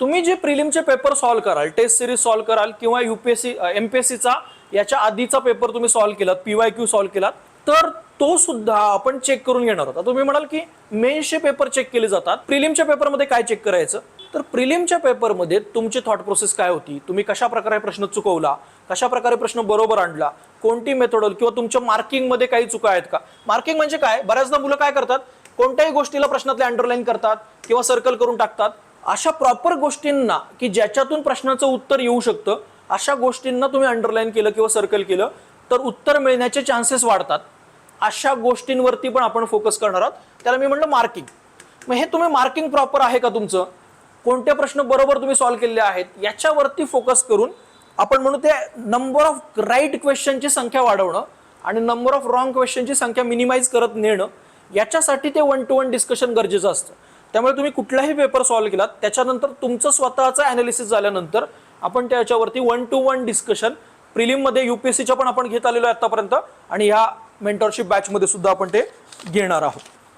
तुम्ही जे प्रिलिमचे पेपर सॉल्व्ह कराल टेस्ट सिरीज सॉल्व्ह कराल किंवा युपीएससी एमपीएससीचा याच्या आधीचा पेपर तुम्ही सॉल्व्ह केलात पीवाय क्यू सॉल्व्ह केलात तर तो सुद्धा आपण चेक करून घेणार होता तुम्ही म्हणाल की मेन्सचे पेपर चेक केले जातात. प्रिलिमच्या पेपरमध्ये काय चेक करायचं? तर प्रिलिमच्या पेपरमध्ये तुमची थॉट प्रोसेस काय होती? तुम्ही कशा प्रकारे प्रश्न चुकवला? कशा प्रकारे प्रश्न बरोबर आणला? कोणती मेथोडल किंवा तुमच्या मार्किंगमध्ये काही चुका आहेत का? मार्किंग म्हणजे काय? बऱ्याचदा मुलं काय करतात? कोणत्याही गोष्टीला प्रश्नातले अंडरलाईन करतात किंवा सर्कल करून टाकतात. अशा प्रॉपर गोष्टींना की ज्याच्यातून प्रश्नाचं उत्तर येऊ शकतं अशा गोष्टींना तुम्ही अंडरलाईन केलं किंवा सर्कल केलं तर उत्तर मिळण्याचे चान्सेस वाढतात. अशा गोष्टींवरती पण आपण फोकस करणार आहोत. त्याला मी म्हणलं मार्किंग मग हे तुम्ही मार्किंग प्रॉपर आहे का तुमचं? कोणते प्रश्न बरोबर तुम्ही सॉल्व्ह केलेले आहेत? याच्यावरती फोकस करून आपण म्हणू ते नंबर ऑफ राईट क्वेश्चनची संख्या वाढवणं आणि नंबर ऑफ रॉंग क्वेश्चनची संख्या मिनिमाइज करत नेणं याच्यासाठी ते वन टू वन डिस्कशन गरजेचं असतं. त्यामुळे तुम्ही कुठलाही पेपर सॉल्व्ह केलात त्याच्यानंतर तुमचं स्वतःचं अनालिसिस झाल्यानंतर आपण त्याच्यावरती वन टू वन डिस्कशन प्रिलिममध्ये युपीएससीच्या पण आपण घेत आलेलो आहे आतापर्यंत आणि ह्या मेंटरशिप बॅचमध्ये सुद्धा आपण ते घेणार आहोत.